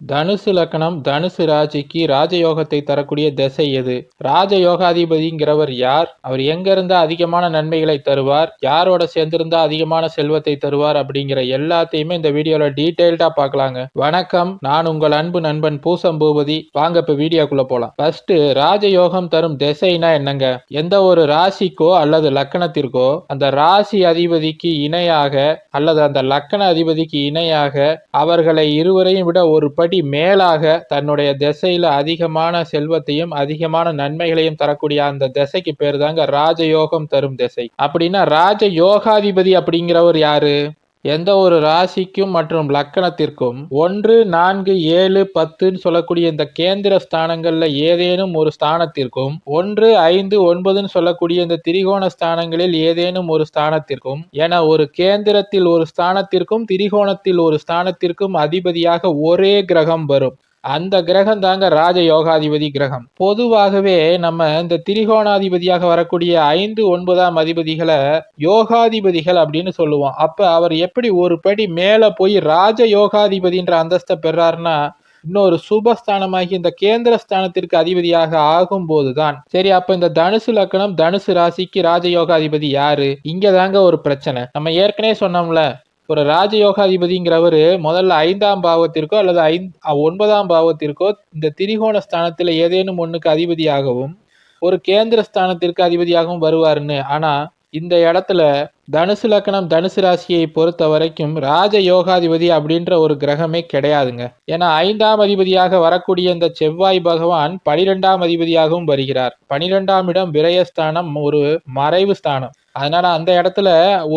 தனுசு லக்கணம் தனுசு ராசிக்கு ராஜயோகத்தை தரக்கூடிய திசை எது? ராஜயோகாதிபதிங்கிறவர் யார்? அவர் எங்க இருந்தா அதிகமான நன்மைகளை தருவார்? யாரோட சேர்ந்திருந்தா அதிகமான செல்வத்தை தருவார்? அப்படிங்கிற எல்லாத்தையுமே இந்த வீடியோல டீட்டெயில்டா பார்க்கலாங்க. வணக்கம் நான் உங்கள் அன்பு நண்பன் பூசம் பூபதி வாங்க இப்ப வீடியோக்குள்ள போலாம். ஃபர்ஸ்ட் ராஜயோகம் தரும் திசைனா என்னங்க? எந்த ஒரு ராசிக்கோ அல்லது லக்கணத்திற்கோ அந்த ராசி அதிபதிக்கு இணையாக அல்லது அந்த லக்கண அதிபதிக்கு இணையாக அவர்களை இருவரையும் விட ஒரு படி மேலாக தன்னுடைய திசையில அதிகமான செல்வத்தையும் அதிகமான நன்மைகளையும் தரக்கூடிய அந்த திசைக்கு பேர் தாங்க ராஜயோகம் தரும் திசை. அப்படின்னா ராஜ யோகாதிபதி அப்படிங்கிறவர் யாரு? எந்த ஒரு ராசிக்கும் மற்றும் லக்கணத்திற்கும் ஒன்று நான்கு ஏழு பத்துன்னு சொல்லக்கூடிய இந்த கேந்திர ஸ்தானங்கள்ல ஏதேனும் ஒரு ஸ்தானத்திற்கும் ஒன்று ஐந்து ஒன்பதுன்னு சொல்லக்கூடிய இந்த திரிகோண ஸ்தானங்களில் ஏதேனும் ஒரு ஸ்தானத்திற்கும் என ஒரு கேந்திரத்தில் ஒரு ஸ்தானத்திற்கும் திரிகோணத்தில் ஒரு ஸ்தானத்திற்கும் அதிபதியாக ஒரே கிரகம் வரும். அந்த கிரகம் தாங்க ராஜ யோகாதிபதி கிரகம். பொதுவாகவே நம்ம இந்த திரிகோணாதிபதியாக வரக்கூடிய ஐந்து ஒன்பதாம் அதிபதிகளை யோகாதிபதிகள் அப்படின்னு சொல்லுவோம். அப்ப அவர் எப்படி ஒரு படி மேல போய் ராஜ யோகாதிபதின்ற அந்தஸ்தை பெறாருன்னா இன்னொரு சுபஸ்தானமாகி இந்த கேந்திர ஸ்தானத்திற்கு அதிபதியாக ஆகும் போதுதான் சரி அப்ப இந்த தனுசு லக்கணம் தனுசு ராசிக்கு ராஜயோகாதிபதி யாரு? இங்க தாங்க ஒரு பிரச்சனை. நம்ம ஏற்கனவே சொன்னோம்ல ஒரு ராஜயோகாதிபதிங்கிறவர் முதல்ல ஐந்தாம் பாவத்திற்கோ அல்லது ஐந் ஒன்பதாம் பாவத்திற்கோ இந்த திரிகோண ஸ்தானத்தில் ஏதேனும் ஒன்றுக்கு அதிபதியாகவும் ஒரு கேந்திர ஸ்தானத்திற்கு அதிபதியாகவும் வருவார்னு ஆனால் இந்த இடத்துல தனுசு லக்கணம் தனுசு ராசியை பொறுத்த வரைக்கும் ராஜ யோகாதிபதி அப்படின்ற ஒரு கிரகமே கிடையாதுங்க. ஏன்னா ஐந்தாம் அதிபதியாக வரக்கூடிய இந்த செவ்வாய் பகவான் பனிரெண்டாம் அதிபதியாகவும் வருகிறார். பனிரெண்டாம் இடம் விரயஸ்தானம் ஒரு மறைவு ஸ்தானம். அதனால அந்த இடத்துல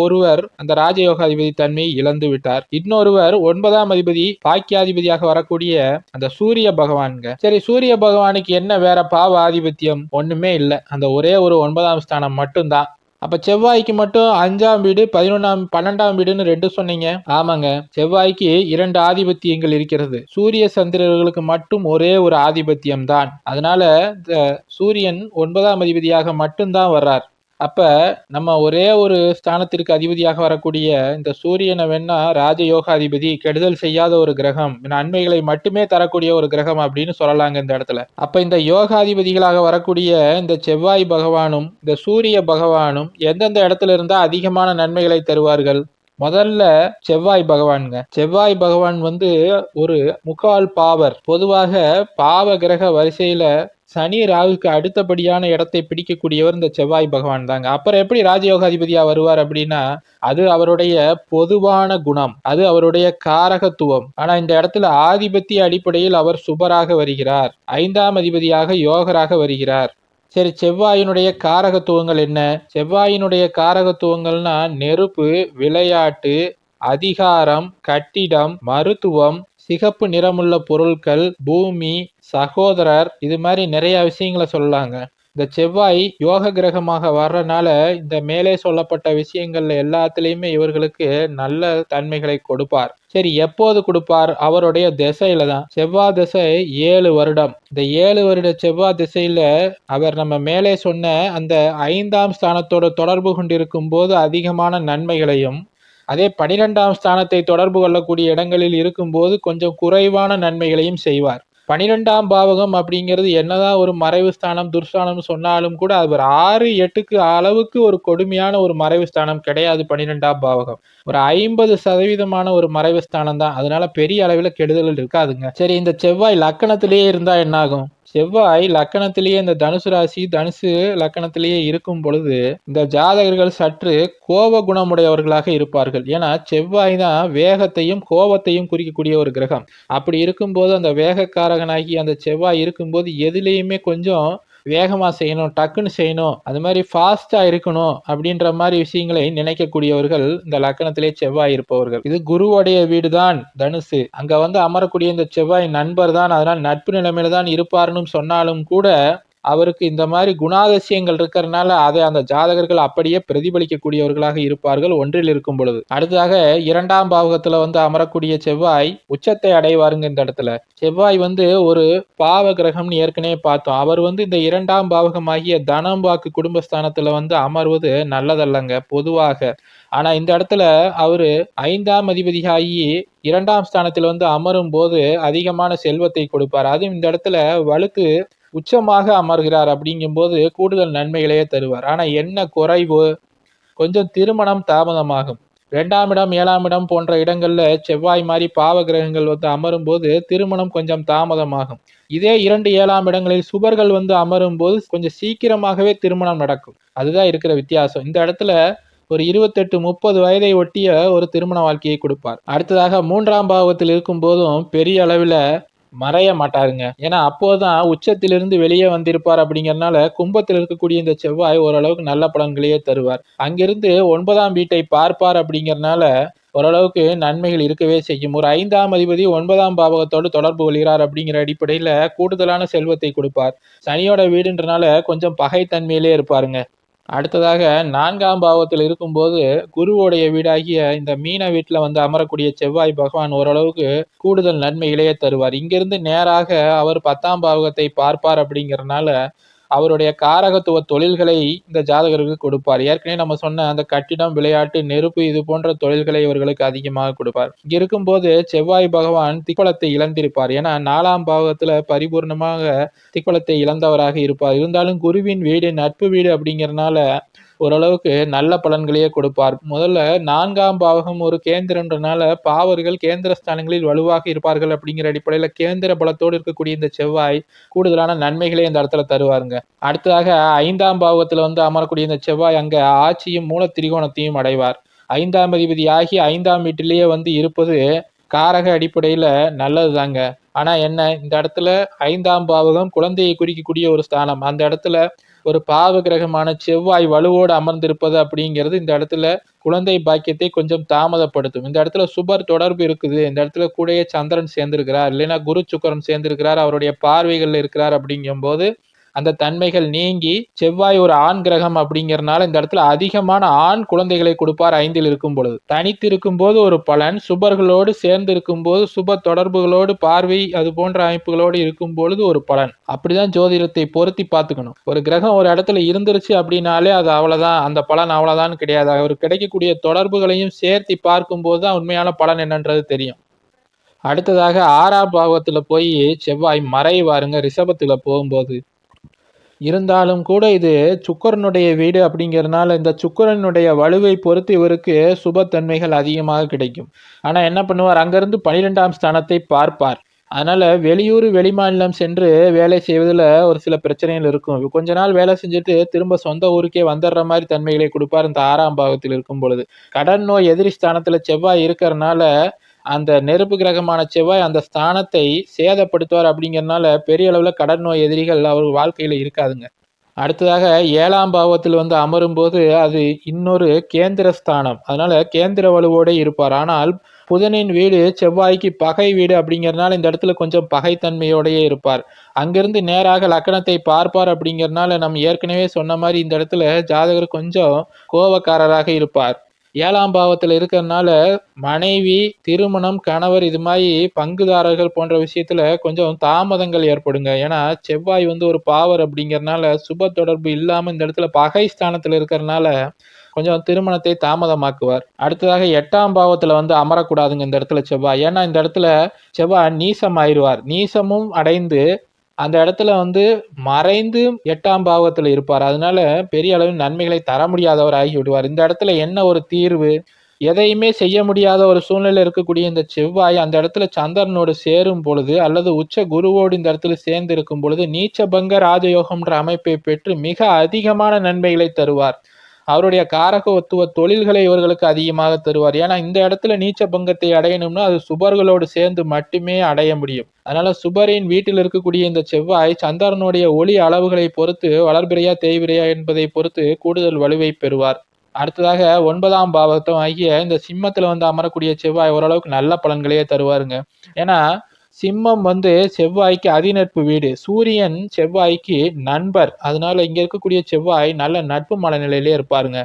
ஒருவர் அந்த ராஜயோகாதிபதி தன்மையை இழந்து விட்டார். இன்னொருவர் ஒன்பதாம் அதிபதி பாக்கியாதிபதியாக வரக்கூடிய அந்த சூரிய பகவான்ங்க. சரி சூரிய பகவானுக்கு என்ன வேற பாவ ஆதிபத்தியம் ஒண்ணுமே இல்லை. அந்த ஒரே ஒரு ஒன்பதாம் ஸ்தானம் மட்டும்தான். அப்ப செவ்வாய்க்கு மட்டும் அஞ்சாம் வீடு பதினொன்றாம் பன்னெண்டாம் வீடுன்னு ரெண்டு சொன்னீங்க. ஆமாங்க. செவ்வாய்க்கு இரண்டு ஆதிபத்தியங்கள் இருக்கிறது. சூரிய சந்திரர்களுக்கு மட்டும் ஒரே ஒரு ஆதிபத்தியம் தான் அதனால சூரியன் ஒன்பதாம் அதிபதியாக மட்டும்தான் வர்றார். அப்ப நம்ம ஒரே ஒரு ஸ்தானத்திற்கு அதிபதியாக வரக்கூடிய இந்த சூரியனை வேணா ராஜயோகாதிபதி கெடுதல் செய்யாத ஒரு கிரகம் நன்மைகளை மட்டுமே தரக்கூடிய ஒரு கிரகம் அப்படின்னு சொல்லலாங்க இந்த இடத்துல. அப்ப இந்த யோகாதிபதிகளாக வரக்கூடிய இந்த செவ்வாய் பகவானும் இந்த சூரிய பகவானும் எந்தெந்த இடத்துல இருந்தா அதிகமான நன்மைகளை தருவார்கள்? முதல்ல செவ்வாய் பகவானுங்க. செவ்வாய் பகவான் வந்து ஒரு முக்கால் பாவர் பொதுவாக பாவ கிரக வரிசையில சனி ராகுக்கு அடுத்தபடியான இடத்தை பிடிக்கக்கூடியவர் இந்த செவ்வாய் பகவான் தாங்க. அப்புறம் எப்படி ராஜயோகாதிபதியா வருவார் அப்படின்னா அது அவருடைய பொதுவான குணம் அது அவருடைய காரகத்துவம். ஆனா இந்த இடத்துல ஆதிபத்திய அடிப்படையில் அவர் சுபராக வருகிறார். ஐந்தாம் அதிபதியாக யோகராக வருகிறார். சரி செவ்வாயினுடைய காரகத்துவங்கள் என்ன? செவ்வாயினுடைய காரகத்துவங்கள்னா நெருப்பு விளையாட்டு அதிகாரம் கட்டிடம் மருத்துவம் சிகப்பு நிறமுள்ள பொருட்கள் பூமி சகோதரர் இது மாதிரி நிறைய விஷயங்களை சொல்லலாங்க இந்த செவ்வாய் யோக கிரகமாக வர்றனால இந்த மேலே சொல்லப்பட்ட விஷயங்கள்ல எல்லாத்துலேயுமே இவர்களுக்கு நல்ல தன்மைகளை கொடுப்பார். சரி எப்போது கொடுப்பார்? அவருடைய திசையில தான். செவ்வாய் திசை ஏழு வருடம். இந்த ஏழு வருட செவ்வாய் திசையில அவர் நம்ம மேலே சொன்ன அந்த ஐந்தாம் ஸ்தானத்தோட தொடர்பு கொண்டிருக்கும் போது அதிகமான நன்மைகளையும் அதே பனிரெண்டாம் ஸ்தானத்தை தொடர்பு கொள்ளக்கூடிய இடங்களில் இருக்கும்போது கொஞ்சம் குறைவான நன்மைகளையும் செய்வார். பனிரெண்டாம் பாவகம் அப்படிங்கிறது என்னதான் ஒரு மறைவு ஸ்தானம் துர்ஸ்தானம் சொன்னாலும் கூட அது ஒரு ஆறு எட்டுக்கு அளவுக்கு ஒரு கொடுமையான ஒரு மறைவு ஸ்தானம் கிடையாது பனிரெண்டாம் பாவகம். ஒரு ஐம்பது சதவீதமான ஒரு மறைவு ஸ்தானம் தான் அதனால பெரிய அளவில் கெடுதல் இருக்காதுங்க. சரி இந்த செவ்வாய் லக்கணத்திலேயே இருந்தா என்னாகும்? செவ்வாய் லக்கணத்திலேயே இந்த தனுசு ராசி தனுசு லக்கணத்திலேயே இருக்கும் பொழுது இந்த ஜாதகர்கள் சற்று கோப குணமுடையவர்களாக இருப்பார்கள். ஏன்னா செவ்வாய் தான் வேகத்தையும் கோபத்தையும் குறிக்கக்கூடிய ஒரு கிரகம். அப்படி இருக்கும்போது அந்த வேகக்காரகனாகி அந்த செவ்வாய் இருக்கும்போது எதுலேயுமே கொஞ்சம் வேகமாக செய்யணும் டக்குன்னு செய்யணும் அது மாதிரி ஃபாஸ்ட்டாக இருக்கணும் அப்படின்ற மாதிரி விஷயங்களை நினைக்கக்கூடியவர்கள் இந்த லக்கணத்திலே செவ்வாய் இருப்பவர்கள். இது குருவுடைய வீடு தான் தனுசு. அங்கே வந்து அமரக்கூடிய இந்த செவ்வாய் நண்பர் தான் அதனால் நட்பு நிலைமையில தான் இருப்பார்னு சொன்னாலும் கூட அவருக்கு இந்த மாதிரி குணாதிசயங்கள் இருக்கிறதுனால அதை அந்த ஜாதகர்கள் அப்படியே பிரதிபலிக்கக்கூடியவர்களாக இருப்பார்கள் ஒன்றில் இருக்கும் பொழுது. அடுத்ததாக இரண்டாம் பாவகத்துல வந்து அமரக்கூடிய செவ்வாய் உச்சத்தை அடைவாருங்க இந்த இடத்துல. செவ்வாய் வந்து ஒரு பாவ கிரகம்னு ஏற்கனவே பார்த்தோம். அவர் வந்து இந்த இரண்டாம் பாவகமாகிய தனம் வாக்கு குடும்பஸ்தானத்துல வந்து அமர்வது நல்லதல்லங்க பொதுவாக. ஆனா இந்த இடத்துல அவரு ஐந்தாம் அதிபதியாகி இரண்டாம் ஸ்தானத்தில் வந்து அமரும் போது அதிகமான செல்வத்தை கொடுப்பார். அதுவும் இந்த இடத்துல வலுக்கு உச்சமாக அமர்கிறார் அப்படிங்கும்போது கூடுதல் நன்மைகளையே தருவார். ஆனால் என்ன குறைவு? கொஞ்சம் திருமணம் தாமதமாகும். ரெண்டாம் இடம் ஏழாம் இடம் போன்ற இடங்கள்ல செவ்வாய் மாதிரி பாவ கிரகங்கள் வந்து அமரும் போது திருமணம் கொஞ்சம் தாமதமாகும். இதே இரண்டு ஏழாம் இடங்களில் சுபர்கள் வந்து அமரும் போது கொஞ்சம் சீக்கிரமாகவே திருமணம் நடக்கும். அதுதான் இருக்கிற வித்தியாசம். இந்த இடத்துல ஒரு இருபத்தெட்டு முப்பது வயதை ஒட்டிய ஒரு திருமண வாழ்க்கையை கொடுப்பார். அடுத்ததாக மூன்றாம் பாவத்தில் இருக்கும் போதும் பெரிய அளவில் மறைய மாட்டாருங்க. ஏன்னா அப்போதான் உச்சத்திலிருந்து வெளியே வந்திருப்பார் அப்படிங்கறனால கும்பத்தில் இருக்கக்கூடிய இந்த செவ்வாய் ஓரளவுக்கு நல்ல பலன்களையே தருவார். அங்கிருந்து ஒன்பதாம் வீட்டை பார்ப்பார் அப்படிங்கறனால ஓரளவுக்கு நன்மைகள் இருக்கவே செய்யும். ஒரு ஐந்தாம் அதிபதி ஒன்பதாம் பாவகத்தோடு தொடர்பு கொள்கிறார் அப்படிங்கிற அடிப்படையில கூடுதலான செல்வத்தை கொடுப்பார். சனியோட வீடுன்றனால கொஞ்சம் பகைத்தன்மையிலே இருப்பாருங்க. அடுத்ததாக நான்காம் பாவத்தில் இருக்கும்போது குருவோடைய வீடாகிய இந்த மீன வீட்டில் வந்து அமரக்கூடிய செவ்வாய் பகவான் ஓரளவுக்கு கூடுதல் நன்மைகளையே தருவார். இங்கிருந்து நேராக அவர் பத்தாம் பாவகத்தை பார்ப்பார் அப்படிங்கிறனால அவருடைய காரகத்துவ தொழில்களை இந்த ஜாதகருக்கு கொடுப்பார். ஏற்கனவே நம்ம சொன்ன அந்த கட்டிடம் விளையாட்டு நெருப்பு இது போன்ற தொழில்களை இவர்களுக்கு அதிகமாக கொடுப்பார். இங்க இருக்கும்போது செவ்வாய் பகவான் திக்குளத்தை இழந்திருப்பார். ஏன்னா நாலாம் பாகத்துல பரிபூர்ணமாக திக்குளத்தை இழந்தவராக இருப்பார். இருந்தாலும் குருவின் வீடு நட்பு வீடு அப்படிங்கிறனால ஓரளவுக்கு நல்ல பலன்களையே கொடுப்பார். முதல்ல நான்காம் பாவகம் ஒரு கேந்திரன்றனால பாவர்கள் கேந்திர ஸ்தானங்களில் வலுவாக இருப்பார்கள் அப்படிங்கிற அடிப்படையில் கேந்திர பலத்தோடு இருக்கக்கூடிய இந்த செவ்வாய் கூடுதலான நன்மைகளை இந்த இடத்துல தருவாருங்க. அடுத்ததாக ஐந்தாம் பாவத்தில் வந்து அமரக்கூடிய இந்த செவ்வாய் அங்கே ஆட்சியும் மூல திரிகோணத்தையும் அடைவார். ஐந்தாம் அதிபதி ஆகி ஐந்தாம் வீட்டிலேயே வந்து இருப்பது காரக அடிப்படையில் நல்லது தாங்க ஆனால் என்ன இந்த இடத்துல ஐந்தாம் பாவகம் குழந்தையை குறிக்கக்கூடிய ஒரு ஸ்தானம். அந்த இடத்துல ஒரு பாவ கிரகமான செவ்வாய் வலுவோடு அமர்ந்திருப்பது அப்படிங்கிறது இந்த இடத்துல குழந்தை பாக்கியத்தை கொஞ்சம் தாமதப்படுத்தும். இந்த இடத்துல சுபர் தொடர்பு இருக்குது. இந்த இடத்துல கூடயே சந்திரன் சேர்ந்திருக்கிறார். இல்லைன்னா குரு சுக்கரன் சேர்ந்திருக்கிறார். அவருடைய பார்வைகள் இருக்கிறார் அப்படிங்கும்போது அந்த தன்மைகள் நீங்கி செவ்வாய் ஒரு ஆண் கிரகம் அப்படிங்கிறனால இந்த இடத்துல அதிகமான ஆண் குழந்தைகளை கொடுப்பார் ஐந்தில் இருக்கும் பொழுது. தனித்து இருக்கும் போது ஒரு பலன் சுபர்களோடு சேர்ந்து இருக்கும் போது சுப தொடர்புகளோடு பார்வை அது போன்ற அமைப்புகளோடு இருக்கும் பொழுது ஒரு பலன். அப்படிதான் ஜோதிடத்தை பொருத்தி பார்த்துக்கணும். ஒரு கிரகம் ஒரு இடத்துல இருந்துருச்சு அப்படின்னாலே அது அவ்வளவுதான் அந்த பலன் அவ்வளவுதான் கிடையாது. அவர் கிடைக்கக்கூடிய தொடர்புகளையும் சேர்த்து பார்க்கும் போது தான் உண்மையான பலன் என்னன்றது தெரியும். அடுத்ததாக ஆறாம் பாவத்தில் போய் செவ்வாய் மறைவாருங்க ரிஷபத்தில் போகும்போது. இருந்தாலும் கூட இது சுக்கரனுடைய வீடு அப்படிங்கிறதுனால இந்த சுக்கரனுடைய வலுவை பொறுத்து இவருக்கு சுபத்தன்மைகள் அதிகமாக கிடைக்கும். ஆனால் என்ன பண்ணுவார்? அங்கேருந்து பனிரெண்டாம் ஸ்தானத்தை பார்ப்பார். அதனால் வெளியூர் வெளிமாநிலம் சென்று வேலை செய்வதில் ஒரு சில பிரச்சனைகள் இருக்கும். கொஞ்ச நாள் வேலை செஞ்சுட்டு திரும்ப சொந்த ஊருக்கே வந்துடுற மாதிரி தன்மைகளை கொடுப்பார் இந்த ஆறாம் பாகத்தில் இருக்கும் பொழுது கடன் நோய் எதிரி ஸ்தானத்தில் செவ்வாய் இருக்கிறனால அந்த நெருப்பு கிரகமான செவ்வாய் அந்த ஸ்தானத்தை சேதப்படுத்துவார் அப்படிங்கிறனால பெரிய அளவில் கடன் நோய் எதிரிகள் அவர் வாழ்க்கையில் இருக்காதுங்க. அடுத்ததாக ஏழாம் பாவத்தில் வந்து அமரும் போது அது இன்னொரு கேந்திர ஸ்தானம். அதனால கேந்திர வலுவோடே இருப்பார். ஆனால் புதனின் வீடு செவ்வாய்க்கு பகை வீடு அப்படிங்கிறனால இந்த இடத்துல கொஞ்சம் பகைத்தன்மையோடயே இருப்பார். அங்கிருந்து நேராக லக்கணத்தை பார்ப்பார் அப்படிங்கிறனால நம்ம ஏற்கனவே சொன்ன மாதிரி இந்த இடத்துல ஜாதகர் கொஞ்சம் கோபக்காரராக இருப்பார். ஏழாம் பாவத்தில் இருக்கிறதுனால மனைவி திருமணம் கணவர் இது மாதிரி பங்குதாரர்கள் போன்ற விஷயத்துல கொஞ்சம் தாமதங்கள் ஏற்படுங்க. ஏன்னா செவ்வாய் வந்து ஒரு பாவர் அப்படிங்கறதுனால சுப தொடர்பு இல்லாம இந்த இடத்துல பகை ஸ்தானத்தில் இருக்கிறதுனால கொஞ்சம் திருமணத்தை தாமதமாக்குவார். அடுத்ததாக எட்டாம் பாவத்துல வந்து அமரக்கூடாதுங்க இந்த இடத்துல செவ்வாய். ஏன்னா இந்த இடத்துல செவ்வாய் நீசம் ஆயிடுவார் நீசமும் அடைந்து அந்த இடத்துல வந்து மறைந்து எட்டாம் பாவத்தில் இருப்பார். அதனால பெரிய அளவில் நன்மைகளை தர முடியாதவர் ஆகி விடுவார். இந்த இடத்துல என்ன ஒரு தீர்வு? எதையுமே செய்ய முடியாத ஒரு சூழ்நிலை இருக்கக்கூடிய இந்த செவ்வாய் அந்த இடத்துல சந்திரனோடு சேரும் பொழுது அல்லது உச்ச குருவோடு இந்த இடத்துல சேர்ந்து இருக்கும் பொழுது நீச்சபங்க ராஜயோகம்ன்ற அமைப்பை பெற்று மிக அதிகமான நன்மைகளை தருவார். அவருடைய காரகத்துவ தொழில்களை இவர்களுக்கு அதிகமாக தருவார். ஏன்னா இந்த இடத்துல நீச்ச பங்கத்தை அடையணும்னா அது சுபர்களோடு சேர்ந்து மட்டுமே அடைய முடியும். அதனால சுபரின் வீட்டில் இருக்கக்கூடிய இந்த செவ்வாய் சந்திரனுடைய ஒளி அளவுகளை பொறுத்து வளர்பிறையா தேய்பிறையா என்பதை பொறுத்து கூடுதல் வலுவை பெறுவார். அடுத்ததாக ஒன்பதாம் பாவத்தம் ஆகிய இந்த சிம்மத்தில் வந்து அமரக்கூடிய செவ்வாய் ஓரளவுக்கு நல்ல பலன்களையே தருவாருங்க. ஏன்னா சிம்மம் வந்து செவ்வாய்க்கு அதிநட்பு வீடு. சூரியன் செவ்வாய்க்கு நண்பர். அதனால இங்க இருக்கக்கூடிய செவ்வாய் நல்ல நட்பு மனநிலையிலே இருப்பாருங்க.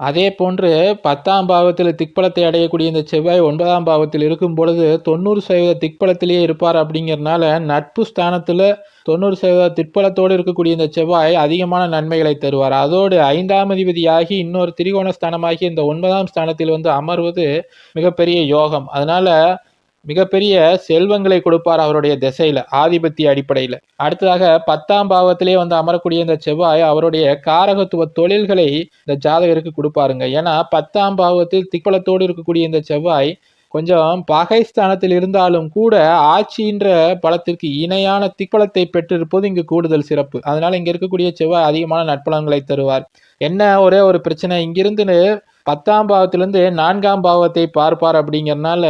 அதே போன்று பத்தாம் பாவத்தில் திக்பலத்தை அடையக்கூடிய இந்த செவ்வாய் ஒன்பதாம் பாவத்தில் இருக்கும் பொழுது தொண்ணூறு சதவீத திக்பலத்திலேயே இருப்பார் அப்படிங்கிறனால நட்பு ஸ்தானத்தில் தொண்ணூறு சதவீத திக்பலத்தோடு இருக்கக்கூடிய இந்த செவ்வாய் அதிகமான நன்மைகளை தருவார். அதோடு ஐந்தாம் அதிபதியாகி இன்னொரு திரிகோண ஸ்தானமாகி இந்த ஒன்பதாம் ஸ்தானத்தில் வந்து அமர்வது மிகப்பெரிய யோகம். அதனால மிகப்பெரிய செல்வங்களை கொடுப்பார் அவருடைய திசையில ஆதிபத்திய அடிப்படையில். அடுத்ததாக பத்தாம் பாவத்திலே வந்து அமரக்கூடிய இந்த செவ்வாய் அவருடைய காரகத்துவ தொழில்களை இந்த ஜாதகருக்கு கொடுப்பாருங்க. ஏன்னா பத்தாம் பாவத்தில் திக்பலத்தோடு இருக்கக்கூடிய இந்த செவ்வாய் கொஞ்சம் பகைஸ்தானத்தில் இருந்தாலும் கூட ஆட்சின்ற பலத்திற்கு இணையான திக்பலத்தை பெற்றிருப்பது இங்கு கூடுதல் சிறப்பு. அதனால இங்க இருக்கக்கூடிய செவ்வாய் அதிகமான நட்பலன்களை தருவார். என்ன ஒரே ஒரு பிரச்சனை? இங்கிருந்து பத்தாம் பாவத்திலிருந்து நான்காம் பாவத்தை பார்ப்பார் அப்படிங்கிறனால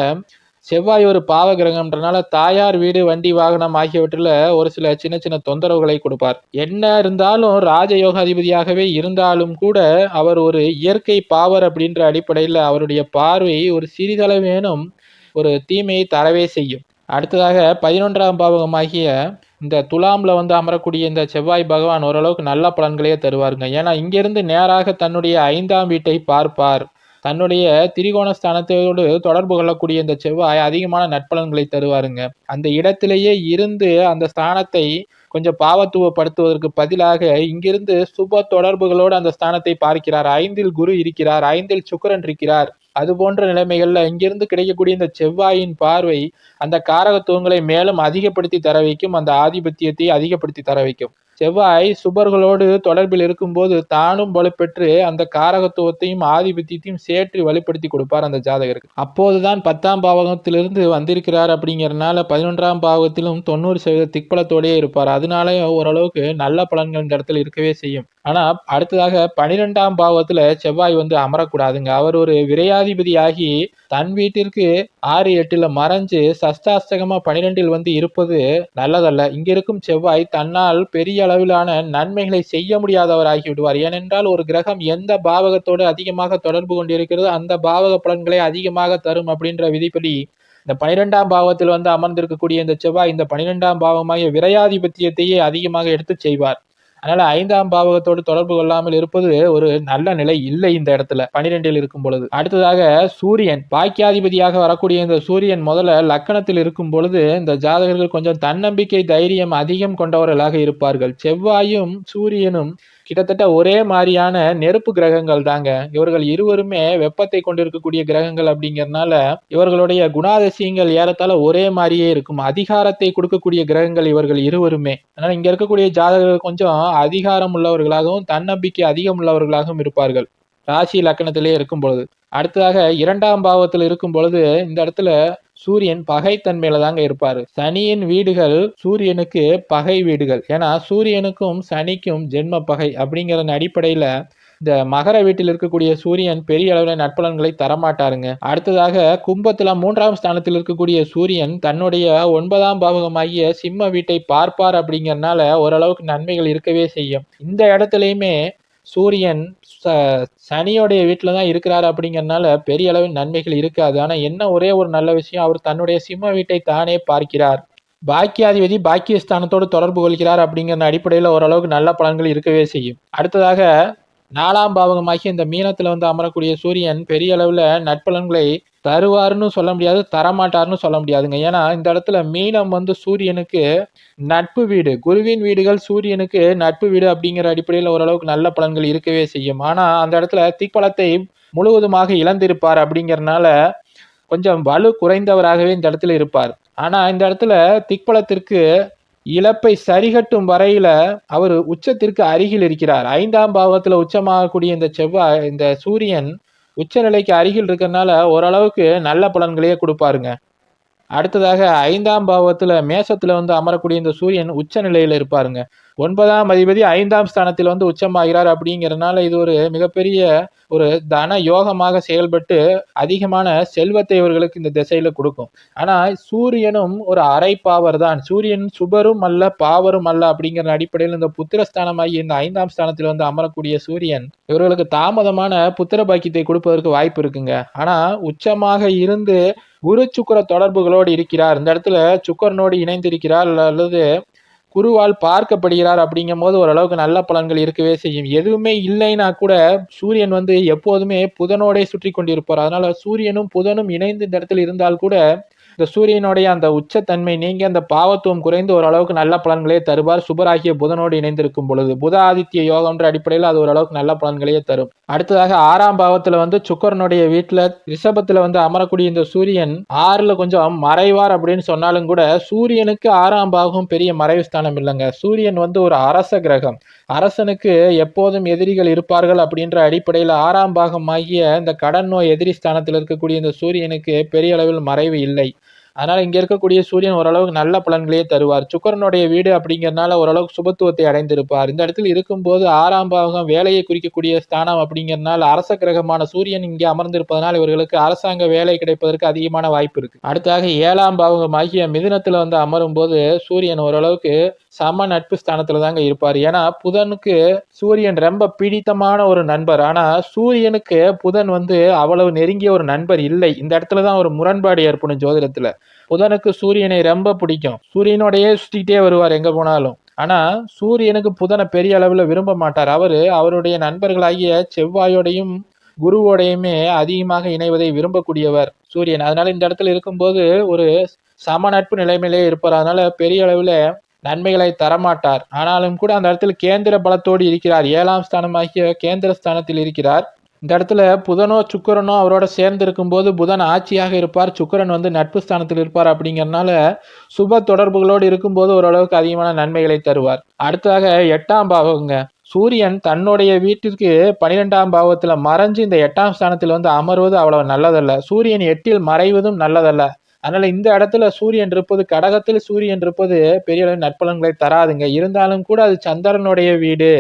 செவ்வாய் ஒரு பாவ கிரகம்ன்றனால தாயார் வீடு வண்டி வாகனம் ஆகியவற்றில் ஒரு சில சின்ன சின்ன தொந்தரவுகளை கொடுப்பார். என்ன இருந்தாலும் ராஜயோகாதிபதியாகவே இருந்தாலும் கூட அவர் ஒரு இயற்கை பாவர் அப்படின்ற அடிப்படையில் அவருடைய பார்வை ஒரு சிறிதளவேனும் ஒரு தீமையை தரவே செய்யும். அடுத்ததாக பதினொன்றாம் பாவகமாகிய இந்த துலாம்ல வந்து அமரக்கூடிய இந்த செவ்வாய் பகவான் ஓரளவுக்கு நல்ல பலன்களையே தருவாருங்க. ஏன்னா இங்கிருந்து நேராக தன்னுடைய ஐந்தாம் வீட்டை பார்ப்பார். தன்னுடைய திரிகோண ஸ்தானத்தோடு தொடர்பு கொள்ளக்கூடிய இந்த செவ்வாய் அதிகமான நட்பலன்களை தருவாருங்க. அந்த இடத்திலேயே இருந்து அந்த ஸ்தானத்தை கொஞ்சம் பாவத்துவப்படுத்துவதற்கு பதிலாக இங்கிருந்து சுப தொடர்புகளோடு அந்த ஸ்தானத்தை பார்க்கிறார். ஐந்தில் குரு இருக்கிறார் ஐந்தில் சுக்கரன் இருக்கிறார். அது போன்ற நிலைமைகள்ல இங்கிருந்து கிடைக்கக்கூடிய இந்த செவ்வாயின் பார்வை அந்த காரகத்துவங்களை மேலும் அதிகப்படுத்தி தர வைக்கும் அந்த ஆதிபத்தியத்தை அதிகப்படுத்தி தர வைக்கும். செவ்வாய் சுபர்களோடு தொடர்பில் இருக்கும்போது தானும் வலுப்பெற்று அந்த காரகத்துவத்தையும் ஆதிபத்தியத்தையும் சேற்றி வலுப்படுத்தி கொடுப்பார் அந்த ஜாதகருக்கு. அப்போதுதான் பத்தாம் பாவகத்திலிருந்து வந்திருக்கிறார் அப்படிங்கிறனால பதினொன்றாம் பாவகத்திலும் தொண்ணூறு சதவீத திக்பலத்தோடையே இருப்பார். அதனால ஓரளவுக்கு நல்ல பலன்கள் இந்த இடத்துல இருக்கவே செய்யும். ஆனா அடுத்ததாக பனிரெண்டாம் பாவத்துல செவ்வாய் வந்து அமரக்கூடாதுங்க. அவர் ஒரு விரையாதிபதியாகி தன் வீட்டிற்கு ஆறு எட்டுல மறைஞ்சு சஸ்தாஸ்தகமா பனிரெண்டில் வந்து இருப்பது நல்லதல்ல. இங்க இருக்கும் செவ்வாய் தன்னால் பெரிய அளவிலான நன்மைகளை செய்ய முடியாதவராகி விடுவார். ஏனென்றால் ஒரு கிரகம் எந்த பாவகத்தோடு அதிகமாக தொடர்பு கொண்டிருக்கிறதோ அந்த பாவக பலன்களை அதிகமாக தரும் அப்படின்ற விதிப்படி இந்த பனிரெண்டாம் பாவத்தில் வந்து அமர்ந்திருக்கக்கூடிய இந்த செவ்வாய் இந்த பனிரெண்டாம் பாவமாகிய விரையாதிபத்தியத்தையே அதிகமாக எடுத்து செய்வார். அதனால ஐந்தாம் பாவகத்தோடு தொடர்பு கொள்ளாமல் இருப்பது ஒரு நல்ல நிலை இல்லை இந்த இடத்துல. பனிரெண்டில் இருக்கும் பொழுது. அடுத்ததாக சூரியன். பாக்கியாதிபதியாக வரக்கூடிய இந்த சூரியன் முதல்ல லக்கணத்தில் இருக்கும் பொழுது இந்த ஜாதகர்கள் கொஞ்சம் தன்னம்பிக்கை தைரியம் அதிகம் கொண்டவர்களாக இருப்பார்கள். செவ்வாயும் சூரியனும் கிட்டத்தட்ட ஒரே மாதிரியான நெருப்பு கிரகங்கள் தாங்க. இவர்கள் இருவருமே வெப்பத்தை கொண்டிருக்கக்கூடிய கிரகங்கள் அப்படிங்கிறதுனால இவர்களுடைய குணாதிசயங்கள் ஏறத்தாழ ஒரே மாதிரியே இருக்கும். அதிகாரத்தை கொடுக்கக்கூடிய கிரகங்கள் இவர்கள் இருவருமே. அதனால இங்க இருக்கக்கூடிய ஜாதகர்கள் கொஞ்சம் அதிகாரம் உள்ளவர்களாகவும் தன்னம்பிக்கை அதிகம் உள்ளவர்களாகவும் இருப்பார்கள். ராசி லக்கணத்திலே இருக்கும் பொழுது அடுத்ததாக இரண்டாம் பாவத்தில் இருக்கும் பொழுது இந்த இடத்துல சூரியன் பகைத்தன்மையில தாங்க இருப்பாரு. சனியின் வீடுகள் சூரியனுக்கு பகை வீடுகள். ஏன்னா சூரியனுக்கும் சனிக்கும் ஜென்ம பகை அப்படிங்கிற அடிப்படையில இந்த மகர வீட்டில் இருக்கக்கூடிய சூரியன் பெரிய அளவில் நட்பலன்களை தரமாட்டாருங்க. அடுத்ததாக கும்பத்தில் மூன்றாம் ஸ்தானத்தில் இருக்கக்கூடிய சூரியன் தன்னுடைய ஒன்பதாம் பாவகமாகிய சிம்ம வீட்டை பார்ப்பார் அப்படிங்கிறனால ஓரளவுக்கு நன்மைகள் இருக்கவே செய்யும். இந்த இடத்துலையுமே சூரியன் ச சனியோடைய வீட்டில் தான் இருக்கிறார் அப்படிங்கிறனால பெரிய அளவில் நன்மைகள் இருக்காது. ஆனால் என்ன ஒரே ஒரு நல்ல விஷயம் அவர் தன்னுடைய சிம்ம வீட்டை தானே பார்க்கிறார். பாக்கியாதிபதி பாக்கியஸ்தானத்தோடு தொடர்பு கொள்கிறார் அப்படிங்கிற அடிப்படையில் ஓரளவுக்கு நல்ல பலன்கள் இருக்கவே செய்யும். அடுத்ததாக நாலாம் பாவகமாகி இந்த மீனத்தில் வந்து அமரக்கூடிய சூரியன் பெரிய அளவில் நட்பலன்களை தருவார்னு சொல்ல முடியாது தரமாட்டார்னு சொல்ல முடியாதுங்க. ஏன்னா இந்த இடத்துல மீனம் வந்து சூரியனுக்கு நட்பு வீடு. குருவின் வீடுகள் சூரியனுக்கு நட்பு வீடு அப்படிங்கிற அடிப்படையில் ஓரளவுக்கு நல்ல பலன்கள் இருக்கவே செய்யும். ஆனால் அந்த இடத்துல திக்பலத்தை முழுவதுமாக இழந்திருப்பார் அப்படிங்கறனால கொஞ்சம் வலு குறைந்தவராகவே இந்த இடத்துல இருப்பார். ஆனால் இந்த இடத்துல திக்பலத்திற்கு இழப்பை சரிகட்டும் வரையில அவர் உச்சத்திற்கு அருகில் இருக்கிறார். ஐந்தாம் பாவத்தில் உச்சமாகக்கூடிய இந்த செவ்வாய் இந்த சூரியன் உச்சநிலைக்கு அருகில் இருக்கிறதுனால ஓரளவுக்கு நல்ல பலன்களையே கொடுப்பாருங்க. அடுத்ததாக ஐந்தாம் பாவத்தில் மேசத்தில் வந்து அமரக்கூடிய இந்த சூரியன் உச்ச நிலையில் இருப்பாருங்க. ஒன்பதாம் அதிபதி ஐந்தாம் ஸ்தானத்தில் வந்து உச்சமாகிறார் அப்படிங்கிறதுனால இது ஒரு மிகப்பெரிய ஒரு தன யோகமாக செயல்பட்டு அதிகமான செல்வத்தை இவர்களுக்கு இந்த திசையில கொடுக்கும். ஆனா சூரியனும் ஒரு அரை பாவர் தான். சூரியன் சுபரும் அல்ல பாவரும் அல்ல அப்படிங்கிற அடிப்படையில் இந்த புத்திரஸ்தானமாகி இந்த ஐந்தாம் ஸ்தானத்தில் வந்து அமரக்கூடிய சூரியன் இவர்களுக்கு தாமதமான புத்திர பாக்கியத்தை கொடுப்பதற்கு வாய்ப்பு இருக்குங்க. ஆனா உச்சமாக இருந்து குரு சுக்கிர தொடர்புகளோடு இருக்கிறார். இந்த இடத்துல சுக்கரனோடு இணைந்திருக்கிறார். அல்லது குருவால் பார்க்கப்படுகிறார் அப்படிங்கும் போது ஓரளவுக்கு நல்ல பலன்கள் இருக்கவே செய்யும். எதுவுமே இல்லைன்னா கூட சூரியன் வந்து எப்போதுமே புதனோடே சுற்றி கொண்டிருப்பார். அதனால சூரியனும் புதனும் இணைந்து இந்த இடத்துல இருந்தால் கூட இந்த சூரியனுடைய அந்த உச்சத்தன்மை நீங்கி அந்த பாவத்துவம் குறைந்து ஓரளவுக்கு நல்ல பலன்களே தருவார். சுபராகிய புதனோடு இணைந்திருக்கும் பொழுது புத ஆதித்ய யோகம்ன்ற அடிப்படையில் அது ஓரளவுக்கு நல்ல பலன்களையே தரும். அடுத்ததாக ஆறாம் பாவத்துல வந்து சுக்கரனுடைய வீட்டுல ரிஷபத்துல வந்து அமரக்கூடிய இந்த சூரியன் ஆறுல கொஞ்சம் மறைவார் அப்படின்னு சொன்னாலும் கூட சூரியனுக்கு ஆறாம் பாகம் பெரிய மறைவு ஸ்தானம் இல்லைங்க. சூரியன் வந்து ஒரு அரச கிரகம். அரசனுக்கு எப்போதும் எதிரிகள் இருப்பார்கள் அப்படின்ற அடிப்படையில் ஆறாம் பாகமாகிய இந்த கடன் நோய் எதிரி ஸ்தானத்தில் இருக்கக்கூடிய இந்த சூரியனுக்கு பெரிய அளவில் மறைவு இல்லை. அதனால் இங்கே இருக்கக்கூடிய சூரியன் ஓரளவுக்கு நல்ல பலன்களையே தருவார். சுக்கரனுடைய வீடு அப்படிங்கிறனால ஓரளவுக்கு சுபத்துவத்தை அடைந்திருப்பார். இந்த இடத்தில் இருக்கும்போது ஆறாம் பாகம் வேலையை குறிக்கக்கூடிய ஸ்தானம் அப்படிங்கிறனால அரச கிரகமான சூரியன் இங்கே அமர்ந்திருப்பதனால் இவர்களுக்கு அரசாங்க வேலை கிடைப்பதற்கு அதிகமான வாய்ப்பு இருக்கு. அடுத்தாக ஏழாம் பாவகம் ஆகிய மிதுனத்துல வந்து அமரும் போது சூரியன் ஓரளவுக்கு சம நட்பு ஸ்தானத்தில் தாங்க இருப்பார். ஏன்னா புதனுக்கு சூரியன் ரொம்ப பிடித்தமான ஒரு நண்பர். ஆனால் சூரியனுக்கு புதன் வந்து அவ்வளவு நெருங்கிய ஒரு நண்பர் இல்லை. இந்த இடத்துல தான் ஒரு முரண்பாடு ஏற்படும் ஜோதிடத்தில். புதனுக்கு சூரியனை ரொம்ப பிடிக்கும். சூரியனோடையே சுத்திக்கிட்டே வருவார் எங்க போனாலும். ஆனா சூரியனுக்கு புதனை பெரிய அளவுல விரும்ப மாட்டார். அவரு அவருடைய நண்பர்களாகிய செவ்வாயோடையும் குருவோடையுமே அதிகமாக இணைவதை விரும்பக்கூடியவர் சூரியன். அதனால இந்த இடத்துல இருக்கும்போது ஒரு சம நட்பு நிலைமையிலே இருப்பார். அதனால பெரிய அளவுல நன்மைகளை தரமாட்டார். ஆனாலும் கூட அந்த இடத்துல கேந்திர பலத்தோடு இருக்கிறார். ஏழாம் ஸ்தானமாகிய கேந்திர ஸ்தானத்தில் இருக்கிறார். இந்த இடத்துல புதனோ சுக்கரனோ அவரோட சேர்ந்து இருக்கும்போது புதன் ஆட்சியாக இருப்பார் சுக்கரன் வந்து நட்பு ஸ்தானத்தில் இருப்பார் அப்படிங்கிறனால சுப தொடர்புகளோடு இருக்கும்போது ஓரளவுக்கு அதிகமான நன்மைகளை தருவார். அடுத்ததாக எட்டாம் பாவங்க சூரியன் தன்னுடைய வீட்டிற்கு பனிரெண்டாம் பாவத்தில் மறைஞ்சு இந்த எட்டாம் ஸ்தானத்தில் வந்து அமர்வது அவ்வளவு நல்லதல்ல. சூரியன் எட்டில் மறைவதும் நல்லதல்ல. அதனால இந்த இடத்துல சூரியன் இருப்பது கடகத்தில் சூரியன் இருப்பது பெரிய அளவு நற்பலன்களை தராதுங்க. இருந்தாலும் கூட அது சந்திரனுடைய வீடு.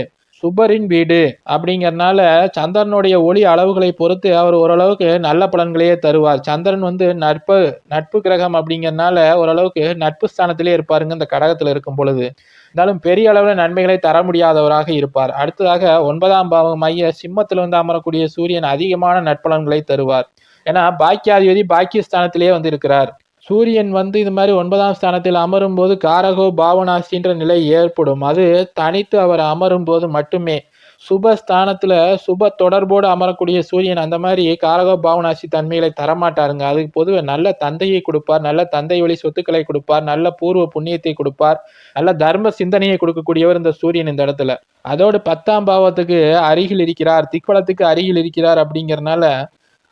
சுபரின் வீடு அப்படிங்கிறனால சந்திரனுடைய ஒளி அளவுகளை பொறுத்து அவர் ஓரளவுக்கு நல்ல பலன்களையே தருவார். சந்திரன் வந்து நட்பு நட்பு கிரகம் அப்படிங்கிறனால ஓரளவுக்கு நட்பு ஸ்தானத்திலே இருப்பாருங்க இந்த கடகத்தில் இருக்கும் பொழுது. இருந்தாலும் பெரிய அளவில் நன்மைகளை தர முடியாதவராக இருப்பார். அடுத்ததாக ஒன்பதாம் பாவம் மைய சிம்மத்தில் வந்து அமரக்கூடிய சூரியன் அதிகமான நட்பலன்களை தருவார். ஏன்னா பாக்கியாதிபதி பாக்கியஸ்தானத்திலேயே வந்து இருக்கிறார். சூரியன் வந்து இது மாதிரி ஒன்பதாம் ஸ்தானத்தில் அமரும் போது காரகோ பாவனாசின்ற நிலை ஏற்படும். அது தனித்து அவர் அமரும் போது மட்டுமே. சுப ஸ்தானத்தில் சுப தொடர்போடு அமரக்கூடிய சூரியன் அந்த மாதிரி காரகோ பாவனாசி தன்மைகளை தரமாட்டாருங்க. அதுக்கு பொதுவாக நல்ல தந்தையை கொடுப்பார் நல்ல தந்தை வழி சொத்துக்களை கொடுப்பார் நல்ல பூர்வ புண்ணியத்தை கொடுப்பார் நல்ல தர்ம சிந்தனையை கொடுக்கக்கூடியவர் இந்த சூரியன் இந்த இடத்துல. அதோடு பத்தாம் பாவத்துக்கு அருகில் இருக்கிறார் திக்வலத்துக்கு அருகில் இருக்கிறார் அப்படிங்கிறனால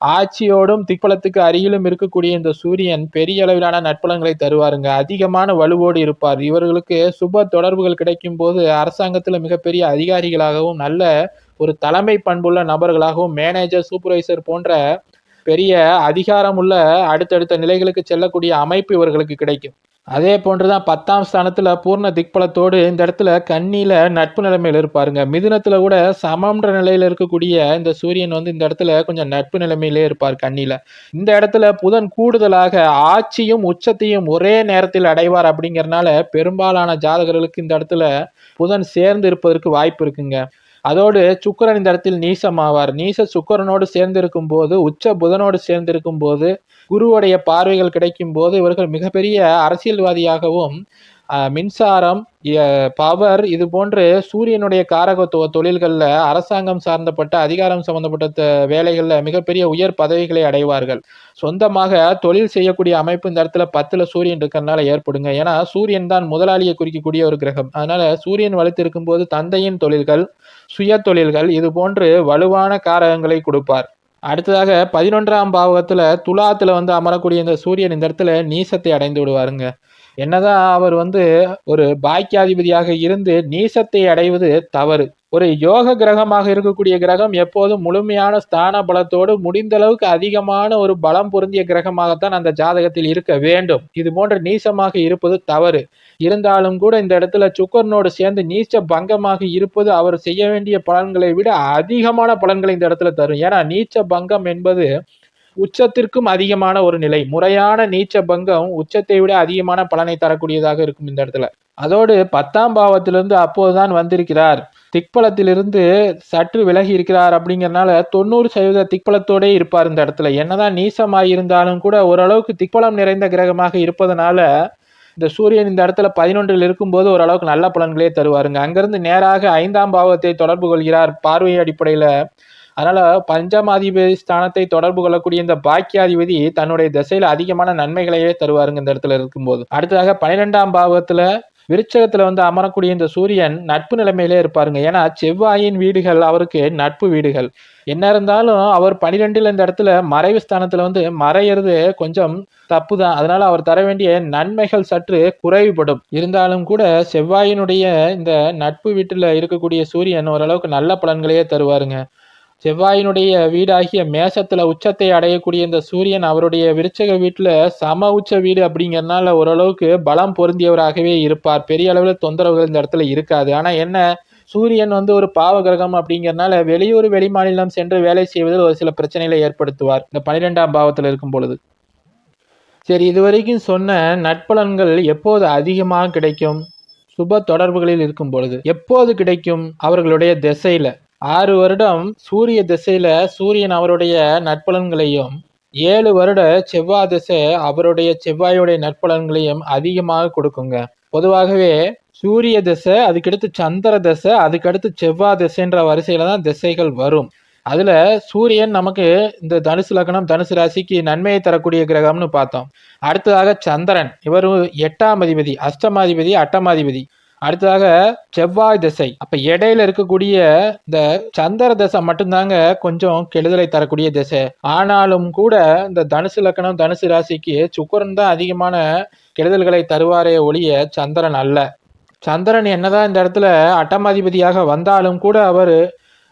ஆட்சியோடும் திக்பலத்துக்கு அருகிலும் இருக்கக்கூடிய இந்த சூரியன் பெரிய அளவிலான நட்பலங்களை தருவாருங்க. அதிகமான வலுவோடு இருப்பார். இவர்களுக்கு சுப தொடர்புகள் கிடைக்கும் போது அரசாங்கத்தில் மிகப்பெரிய அதிகாரிகளாகவும் நல்ல ஒரு தலைமை பண்புள்ள நபர்களாகவும் மேனேஜர் சூப்பர்வைசர் போன்ற பெரிய அதிகாரமுள்ள அடுத்தடுத்த நிலைகளுக்கு செல்லக்கூடிய அமைப்பு இவர்களுக்கு கிடைக்கும். அதே போன்று தான் பத்தாம் ஸ்தானத்தில் பூர்ண திக்பலத்தோடு இந்த இடத்துல கண்ணியில் நட்பு நிலைமையில் இருப்பாருங்க. மிதுனத்தில் கூட சமம்ன்ற நிலையில் இருக்கக்கூடிய இந்த சூரியன் வந்து இந்த இடத்துல கொஞ்சம் நட்பு நிலைமையிலே இருப்பார் கண்ணியில் இந்த இடத்துல புதன் கூடுதலாக ஆட்சியும் உச்சத்தையும் ஒரே நேரத்தில் அடைவார் அப்படிங்கிறனால பெரும்பாலான ஜாதகர்களுக்கு இந்த இடத்துல புதன் சேர்ந்து இருப்பதற்கு வாய்ப்பு இருக்குங்க. அதோடு சுக்கரன் இந்த இடத்தில் நீசமாவார். நீச சுக்கரனோடு சேர்ந்திருக்கும் போது உச்ச புதனோடு சேர்ந்திருக்கும் போது குருவுடைய பார்வைகள் கிடைக்கும் போது இவர்கள் மிகப்பெரிய அரசியல்வாதியாகவும் மின்சாரம் பவர் இது போன்று சூரியனுடைய காரகத்துவ தொழில்களில் அரசாங்கம் சார்ந்தப்பட்ட அதிகாரம் சம்பந்தப்பட்ட வேலைகளில் மிகப்பெரிய உயர் பதவிகளை அடைவார்கள். சொந்தமாக தொழில் செய்யக்கூடிய அமைப்பு இந்த இடத்துல பத்தில் சூரியன் இருக்கிறதுனால ஏற்படுங்க. ஏன்னா சூரியன் தான் முதலாளியை குறிக்கக்கூடிய ஒரு கிரகம். அதனால சூரியன் வலுத்திருக்கும் போது தந்தையின் தொழில்கள் சுய தொழில்கள் இது போன்று வலுவான காரகங்களை கொடுப்பார். அடுத்ததாக பதினொன்றாம் பாவகத்தில் துலாத்தில் வந்து அமரக்கூடிய இந்த சூரியன் இந்த இடத்துல நீசத்தை அடைந்து விடுவாருங்க. என்னதான் அவர் வந்து ஒரு பாக்கியாதிபதியாக இருந்து நீசத்தை அடைவது தவறு. ஒரு யோக கிரகமாக இருக்கக்கூடிய கிரகம் எப்போதும் முழுமையான ஸ்தான பலத்தோடு முடிந்த அளவுக்கு அதிகமான ஒரு பலம் பொருந்திய கிரகமாகத்தான் அந்த ஜாதகத்தில் இருக்க வேண்டும். இது போன்ற நீசமாக இருப்பது தவறு. இருந்தாலும் கூட இந்த இடத்துல சுக்கரனோடு சேர்ந்து நீச்ச பங்கமாக இருப்பது அவர் செய்ய வேண்டிய பலன்களை விட அதிகமான பலன்களை இந்த இடத்துல தரும். ஏன்னா நீச்ச பங்கம் என்பது உச்சத்திற்கும் அதிகமான ஒரு நிலை. முறையான நீச்ச பங்கம் உச்சத்தை விட அதிகமான பலனை தரக்கூடியதாக இருக்கும் இந்த இடத்துல. அதோடு பத்தாம் பாவத்திலிருந்து அப்போதுதான் வந்திருக்கிறார். திக்பலத்திலிருந்து சற்று விலகி இருக்கிறார் அப்படிங்கிறனால தொண்ணூறு சதவீத திக்பலத்தோடே இருப்பார் இந்த இடத்துல. என்னதான் நீசமாய் இருந்தாலும் கூட ஓரளவுக்கு திக்பலம் நிறைந்த கிரகமாக இருப்பதனால இந்த சூரியன் இந்த இடத்துல பதினொன்றில் இருக்கும்போது ஓரளவுக்கு நல்ல பலன்களே தருவாருங்க. அங்கிருந்து நேராக ஐந்தாம் பாவத்தை தொடர்பு கொள்கிறார் பார்வை அடிப்படையில். அதனால பஞ்சமாதிபதி ஸ்தானத்தை தொடர்பு கொள்ளக்கூடிய இந்த பாக்கியாதிபதி தன்னுடைய திசையில அதிகமான நன்மைகளையே தருவாருங்க இந்த இடத்துல இருக்கும்போது. அடுத்ததாக பன்னிரெண்டாம் பாவத்துல விருச்சகத்துல வந்து அமரக்கூடிய இந்த சூரியன் நட்பு நிலைமையிலே இருப்பாருங்க. ஏன்னா செவ்வாயின் வீடுகள் அவருக்கு நட்பு வீடுகள். என்ன இருந்தாலும் அவர் பனிரெண்டுல இந்த இடத்துல மறைவு ஸ்தானத்துல வந்து மறையிறது கொஞ்சம் தப்பு தான் அதனால அவர் தர வேண்டிய நன்மைகள் சற்று குறைவுபடும். இருந்தாலும் கூட செவ்வாயினுடைய இந்த நட்பு வீட்டுல இருக்கக்கூடிய சூரியன் ஓரளவுக்கு நல்ல பலன்களையே தருவாருங்க. செவ்வாயினுடைய வீடாகிய மேசத்தில் உச்சத்தை அடையக்கூடிய இந்த சூரியன் அவருடைய விருச்சக வீட்டில் சம உச்ச வீடு அப்படிங்கிறதுனால ஓரளவுக்கு பலம் பொருந்தியவராகவே இருப்பார். பெரிய அளவில் தொந்தரவுகள் இந்த இடத்துல இருக்காது. ஆனால் என்ன? சூரியன் வந்து ஒரு பாவ கிரகம் அப்படிங்கிறனால வெளியூர் வெளிமாநிலம் சென்று வேலை செய்வதில் ஒரு சில பிரச்சனைகளை ஏற்படுத்துவார். இந்த பன்னிரெண்டாம் பாவத்தில் இருக்கும் பொழுது. சரி இதுவரைக்கும் சொன்ன நட்பலன்கள் எப்போது அதிகமாக கிடைக்கும்? சுப தொடர்புகளில் இருக்கும் பொழுது. எப்போது கிடைக்கும்? அவர்களுடைய திசையில. ஆறு வருடம் சூரிய திசையில சூரியன் அவருடைய நட்பலன்களையும் ஏழு வருட செவ்வாய் திசை அவருடைய செவ்வாயுடைய நட்பலன்களையும் அதிகமாக கொடுக்குங்க. பொதுவாகவே சூரிய திசை அதுக்கடுத்து சந்திர திசை அதுக்கடுத்து செவ்வாய் திசைன்ற வரிசையில தான் திசைகள் வரும். அதுல சூரியன் நமக்கு இந்த தனுசு லக்னம் தனுசு ராசிக்கு நன்மையை தரக்கூடிய கிரகம்னு பார்த்தோம். அடுத்ததாக சந்திரன். இவர் எட்டாம் அதிபதி அஷ்டமாதிபதி அட்டமாதிபதி. அடுத்ததாக செவ்வாய் திசை. அப்ப இடையில இருக்கக்கூடிய இந்த சந்திர திசை மட்டும்தாங்க கொஞ்சம் கெடுதலை தரக்கூடிய திசை. ஆனாலும் கூட இந்த தனுசு லக்கணம் தனுசு ராசிக்கு சுக்கரன் தான் அதிகமான கெடுதல்களை தருவாரே ஒழிய சந்திரன் அல்ல. சந்திரன் என்னதான் இந்த இடத்துல அட்டமாதிபதியாக வந்தாலும் கூட அவர்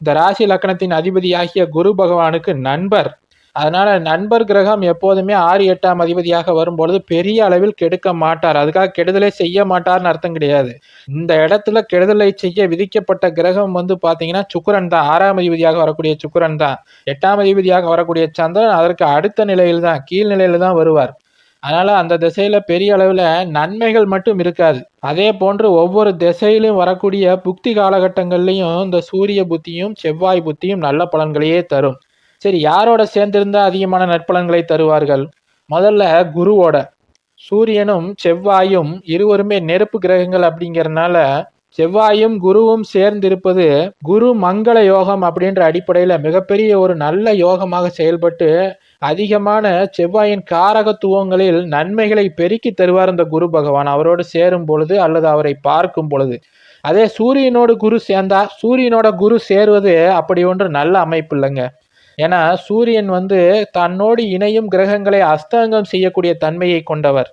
இந்த ராசி லக்கணத்தின் அதிபதியாகிய குரு பகவானுக்கு நண்பர். அதனால நண்பர் கிரகம் எப்போதுமே ஆறு எட்டாம் அதிபதியாக வரும்பொழுது பெரிய அளவில் கெடுக்க மாட்டார். அதுக்காக கெடுதலை செய்ய மாட்டார்னு அர்த்தம் கிடையாது. இந்த இடத்துல கெடுதலை செய்ய விதிக்கப்பட்ட கிரகம் வந்து பார்த்தீங்கன்னா சுக்கரன் தான். ஆறாம் அதிபதியாக வரக்கூடிய சுக்கரன் தான். எட்டாம் அதிபதியாக வரக்கூடிய சந்திரன் அதற்கு அடுத்த நிலையில் தான் கீழ் நிலையில தான் வருவார். அதனால அந்த திசையில பெரிய அளவில் நன்மைகள் மட்டும் இருக்காது. அதே போன்று ஒவ்வொரு திசையிலும் வரக்கூடிய புக்தி காலகட்டங்கள்லையும் இந்த சூரிய புத்தியும் செவ்வாய் புத்தியும் நல்ல பலன்களையே தரும். சரி யாரோட சேர்ந்திருந்தா அதிகமான நற்பலன்களை தருவார்கள்? முதல்ல குருவோட. சூரியனும் செவ்வாயும் இருவருமே நெருப்பு கிரகங்கள் அப்படிங்கிறதுனால செவ்வாயும் குருவும் சேர்ந்திருப்பது குரு மங்கள யோகம் அப்படின்ற அடிப்படையில் மிகப்பெரிய ஒரு நல்ல யோகமாக செயல்பட்டு அதிகமான செவ்வாயின் காரகத்துவங்களில் நன்மைகளை பெருக்கி தருவார் இந்த குரு பகவான். அவரோடு சேரும் பொழுது அல்லது அவரை பார்க்கும் பொழுது. அதே சூரியனோடு குரு சேர்ந்தா சூரியனோட குரு சேருவது அப்படி ஒன்று நல்ல அமைப்பு இல்லைங்க. ஏன்னா சூரியன் வந்து தன்னோடு இணையும் கிரகங்களை அஸ்தங்கம் செய்யக்கூடிய தன்மையை கொண்டவர்.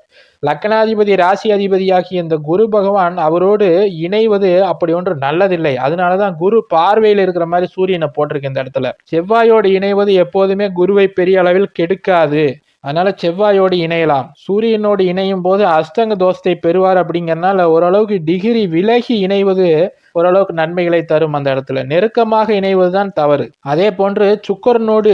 லக்னாதிபதி ராசி அதிபதியாகிய இந்த குரு பகவான் அவரோடு இணைவது அப்படி ஒன்று நல்லதில்லை. அதனாலதான் குரு பார்வையில் இருக்கிற மாதிரி சூரியனை போட்டிருக்கு இந்த இடத்துல. செவ்வாயோடு இணைவது எப்போதுமே குருவை பெரிய அளவில் கெடுக்காது. அதனால செவ்வாயோடு இணையலாம். சூரியனோடு இணையும் போது அஸ்தங்க தோஷத்தை பெறுவார் அப்படிங்கிறனால ஓரளவுக்கு டிகிரி விலகி இணைவது ஓரளவுக்கு நன்மைகளை தரும் அந்த இடத்துல. நெருக்கமாக இணைவதுதான் தவறு. அதே போன்று சுக்கரனோடு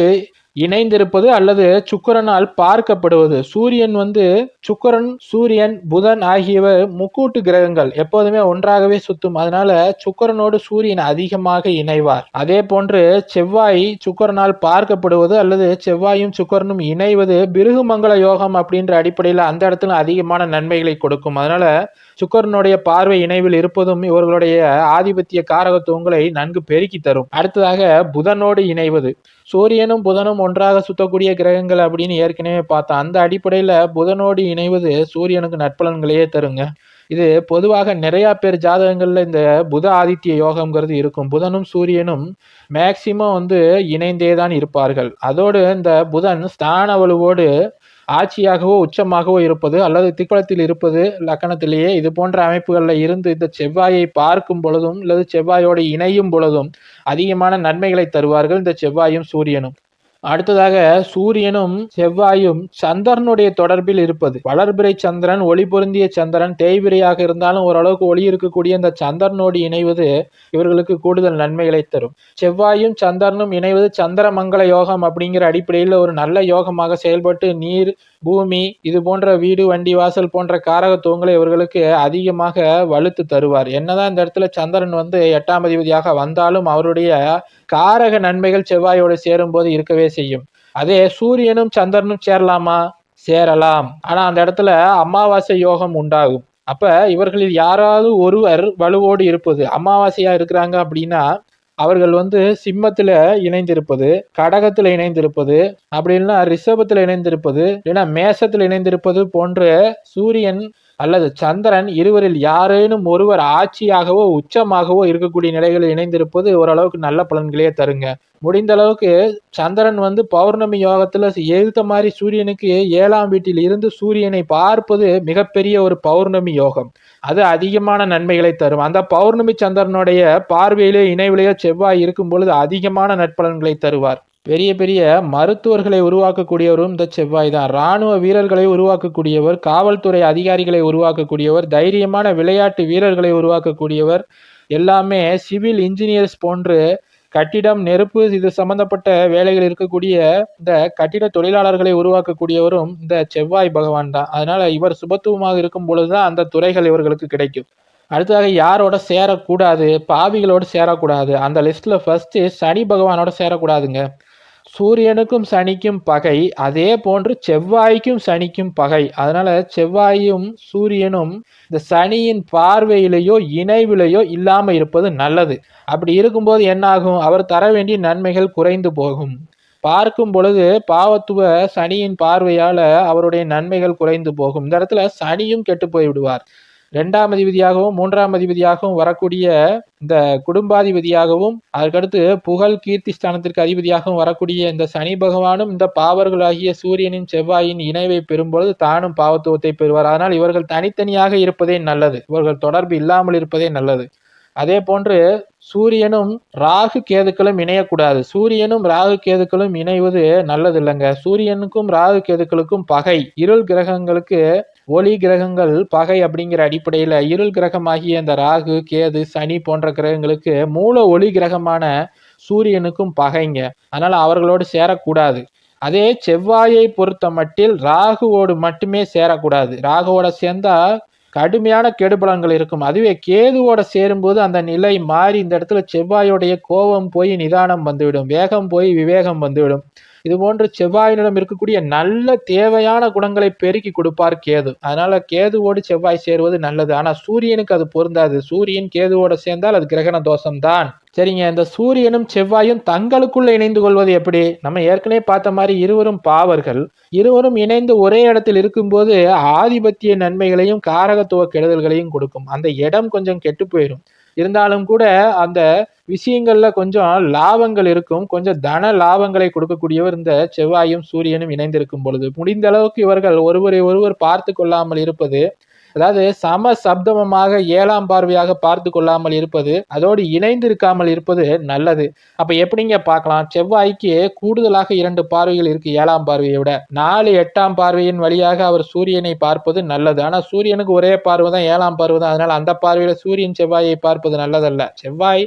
இணைந்திருப்பது அல்லது சுக்கரனால் பார்க்கப்படுவது. சூரியன் வந்து சுக்கரன் சூரியன் புதன் ஆகியவை முக்கூட்டு கிரகங்கள். எப்போதுமே ஒன்றாகவே சுத்தும். அதனால சுக்கரனோடு சூரியன் அதிகமாக இணைவார். அதே போன்று செவ்வாய் சுக்கரனால் பார்க்கப்படுவது அல்லது செவ்வாயும் சுக்கரனும் இணைவது பிருகுமங்கல யோகம் அப்படின்ற அடிப்படையில் அந்த இடத்துல அதிகமான நன்மைகளை கொடுக்கும். அதனால சுக்கரனுடைய பார்வை இணைவில் இருப்பதும் இவர்களுடைய ஆதிபத்திய காரகத்துவங்களை நன்கு பெருக்கி தரும். அடுத்ததாக புதனோடு இணைவது. சூரியனும் புதனும் ஒன்றாக சுத்தக்கூடிய கிரகங்கள் அப்படின்னு ஏற்கனவே பார்த்தோம் அந்த அடிப்படையில் புதனோடு இணைவது சூரியனுக்கு நட்பலன்களையே தருங்க. இது பொதுவாக நிறையா பேர் ஜாதகங்களில் இந்த புத ஆதித்ய யோகம்ங்கிறது இருக்கும். புதனும் சூரியனும் மேக்சிமம் வந்து இணைந்தே தான் இருப்பார்கள். அதோடு இந்த புதன் ஸ்தான வலுவோடு ஆட்சியாகவோ உச்சமாகவோ இருப்பது அல்லது திக்குளத்தில் இருப்பது லக்கணத்திலேயே இது போன்ற அமைப்புகளில் இருந்து இந்த செவ்வாயை பார்க்கும் பொழுதும் அல்லது செவ்வாயோடு இணையும் பொழுதும் அதிகமான நன்மைகளை தருவார்கள் இந்த செவ்வாயும் சூரியனும். அடுத்ததாக சூரியனும் செவ்வாயும் சந்திரனுடைய தொடர்பில் இருப்பது. வளர்பிறை சந்திரன் ஒளி பொருந்திய சந்திரன் தேய்பிரையாக இருந்தாலும் ஓரளவுக்கு ஒளி இருக்கக்கூடிய இந்த சந்திரனோடு இணைவது இவர்களுக்கு கூடுதல் நன்மைகளை தரும். செவ்வாயும் சந்திரனும் இணைவது சந்திர மங்கள யோகம் அப்படிங்கிற அடிப்படையில் ஒரு நல்ல யோகமாக செயல்பட்டு நீர் பூமி இது போன்ற வீடு வண்டி வாசல் போன்ற காரகத்துவங்களை இவர்களுக்கு அதிகமாக வலுத்து தருவார். என்னதான் இந்த இடத்துல சந்திரன் வந்து எட்டாம் அதிபதியாக வந்தாலும் அவருடைய காரக நன்மைகள் செவ்வாயோடு சேரும் போது இருக்கவே செய்யும். அதே சூரியனும் சந்திரனும் சேரலாமா? சேரலாம். ஆனா அந்த இடத்துல அமாவாசை யோகம் உண்டாகும். அப்ப இவர்களில் யாராவது ஒருவர் வலுவோடு இருப்பது அமாவாசையா இருக்கிறாங்க அப்படின்னா அவர்கள் வந்து சிம்மத்தில் இணைந்திருப்பது கடகத்தில் இணைந்திருப்பது அப்படி இல்லைன்னா ரிஷபத்தில் இணைந்திருப்பது இல்லைன்னா மேசத்தில் இணைந்திருப்பது போன்ற சூரியன் அல்லது சந்திரன் இருவரில் யாரேனும் ஒருவர் ஆட்சியாகவோ உச்சமாகவோ இருக்கக்கூடிய நிலைகளில் இணைந்திருப்பது ஓரளவுக்கு நல்ல பலன்களையே தருங்க. முடிந்த அளவுக்கு சந்திரன் வந்து பௌர்ணமி யோகத்துல எழுத்த மாதிரி சூரியனுக்கு ஏழாம் வீட்டில் இருந்து சூரியனை பார்ப்பது மிகப்பெரிய ஒரு பௌர்ணமி யோகம். அது அதிகமான நன்மைகளை தரும். அந்த பௌர்ணமி சந்திரனுடைய பார்வையிலே இணைவிலேயோ செவ்வாய் இருக்கும் பொழுது அதிகமான நற்பலன்களை தருவார். பெரிய பெரிய மருத்துவர்களை உருவாக்கக்கூடியவரும் இந்த செவ்வாய் தான். இராணுவ வீரர்களை உருவாக்கக்கூடியவர் காவல்துறை அதிகாரிகளை உருவாக்கக்கூடியவர் தைரியமான விளையாட்டு வீரர்களை உருவாக்கக்கூடியவர் எல்லாமே சிவில் இன்ஜினியர்ஸ் போன்று கட்டிடம் நெருப்பு இது சம்பந்தப்பட்ட வேலைகள் இருக்கக்கூடிய இந்த கட்டிட தொழிலாளர்களை உருவாக்கக்கூடியவரும் இந்த செவ்வாய் பகவான் தான். அதனால இவர் சுபத்துவமாக இருக்கும் பொழுதுதான் அந்த துறைகள் இவர்களுக்கு கிடைக்கும். அடுத்ததாக யாரோட சேரக்கூடாது? பாவிகளோடு சேரக்கூடாது. அந்த லிஸ்ட்ல ஃபர்ஸ்ட் சனி பகவானோட சேரக்கூடாதுங்க. சூரியனுக்கும் சனிக்கும் பகை அதே போன்று செவ்வாய்க்கும் சனிக்கும் பகை. அதனால செவ்வாயும் சூரியனும் இந்த சனியின் பார்வையிலேயோ இணைவிலையோ இல்லாம இருப்பது நல்லது. அப்படி இருக்கும்போது என்னாகும்? அவர் தர வேண்டிய நன்மைகள் குறைந்து போகும். பார்க்கும் பொழுது பாவத்துவ சனியின் பார்வையால அவருடைய நன்மைகள் குறைந்து போகும். இந்த இடத்துல சனியும் கெட்டு போய் விடுவார் ரெண்டாம் அதிபதியாகவும் மூன்றாம் அதிபதியாகவும் வரக்கூடிய இந்த குடும்பாதிபதியாகவும் அதற்கடுத்து புகழ் கீர்த்தி ஸ்தானத்திற்கு அதிபதியாகவும் வரக்கூடிய இந்த சனி பகவானும் இந்த பாவர்களாகிய சூரியனின் செவ்வாயின் இணைவை பெறும்பொழுது தானும் பாவத்துவத்தை பெறுவார். அதனால் இவர்கள் தனித்தனியாக இருப்பதே நல்லது. இவர்கள் தொடர்பு இல்லாமல் இருப்பதே நல்லது. அதே போன்று சூரியனும் ராகு கேதுக்களும் இணையக்கூடாது. சூரியனும் ராகு கேதுக்களும் இணைவது நல்லது இல்லைங்க சூரியனுக்கும் ராகு கேதுக்களுக்கும் பகை. இருள் கிரகங்களுக்கு ஒளி கிரகங்கள் பகை அப்படிங்கிற அடிப்படையில் இருள் கிரகமாகிய இந்த ராகு கேது சனி போன்ற கிரகங்களுக்கு மூல ஒளி கிரகமான சூரியனுக்கும் பகைங்க. அதனால அவர்களோடு சேரக்கூடாது. அதே செவ்வாயை பொறுத்த மட்டில் ராகுவோடு மட்டுமே சேரக்கூடாது. ராகுவோட சேர்ந்தா கடுமையான கெடுபலன்கள் இருக்கும். அதுவே கேதுவோட சேரும்போது அந்த நிலை மாறி இந்த இடத்துல செவ்வாயோடைய கோபம் போய் நிதானம் வந்துவிடும். வேகம் போய் விவேகம் வந்துவிடும். இது போன்று செவ்வாயினிடம் இருக்கக்கூடிய நல்ல தேவையான குணங்களை பெருக்கி கொடுப்பார் கேது. அதனால கேதுவோடு செவ்வாய் சேருவது நல்லது. ஆனா சூரியனுக்கு அது பொருந்தாது. சூரியன் கேதுவோட சேர்ந்தால் அது கிரகண தோஷம் தான் சரிங்க. இந்த சூரியனும் செவ்வாயும் தங்களுக்குள்ள இணைந்து கொள்வது எப்படி? நம்ம ஏற்கனவே பார்த்த மாதிரி இருவரும் பாவர்கள். இருவரும் இணைந்து ஒரே இடத்தில் இருக்கும்போது ஆதிபத்திய நன்மைகளையும் காரகத்துவ கெடுதல்களையும் கொடுக்கும். அந்த இடம் கொஞ்சம் கெட்டு போயிடும் இருந்தாலும் கூட அந்த விஷயங்கள்ல கொஞ்சம் லாபங்கள் இருக்கும். கொஞ்சம் தன லாபங்களை கொடுக்கக்கூடியவர் இந்த செவ்வாயும் சூரியனும் இணைந்திருக்கும் பொழுது முடிந்த அளவுக்கு இவர்கள் ஒருவரை ஒருவர் பார்த்து கொள்ளாமல் இருப்பது அதாவது சம சப்தமமாக ஏழாம் பார்வையாக பார்த்து கொள்ளாமல் இருப்பது அதோடு இணைந்து இருக்காமல் இருப்பது நல்லது. அப்ப எப்படிங்க பார்க்கலாம்? செவ்வாய்க்கு கூடுதலாக இரண்டு பார்வைகள் இருக்கு ஏழாம் பார்வையை விட. நாலு எட்டாம் பார்வையின் வழியாக அவர் சூரியனை பார்ப்பது நல்லது. ஆனா சூரியனுக்கு ஒரே பார்வை தான் ஏழாம் பார்வை தான் அதனால அந்த பார்வையில சூரியன் செவ்வாயை பார்ப்பது நல்லதல்ல. செவ்வாய்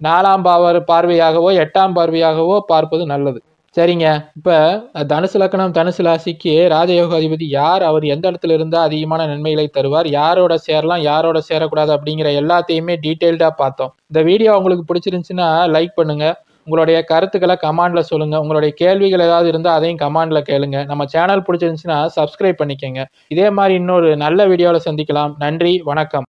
நாலாம் பாவர் பார்வையாகவோ எட்டாம் பார்வையாகவோ பார்ப்பது நல்லது. சரிங்க. இப்போ தனுசு லக்கணம் தனுசு ராசிக்கு ராஜயோக அதிபதி யார்? அவர் எந்த இடத்துல இருந்தால் அதிகமான நன்மைகளை தருவார்? யாரோட சேரலாம் யாரோட சேரக்கூடாது அப்படிங்கிற எல்லாத்தையுமே டீட்டெயில்டாக பார்த்தோம். இந்த வீடியோ உங்களுக்கு பிடிச்சிருந்துச்சுன்னா லைக் பண்ணுங்கள் உங்களுடைய கருத்துக்களை கமாண்டில் சொல்லுங்கள் உங்களுடைய கேள்விகள் ஏதாவது இருந்தால் அதையும் கமாண்டில் கேளுங்க. நம்ம சேனல் பிடிச்சிருந்துச்சுன்னா சப்ஸ்கிரைப் பண்ணிக்கோங்க. இதே மாதிரி இன்னொரு நல்ல வீடியோவில் சந்திக்கலாம். நன்றி வணக்கம்.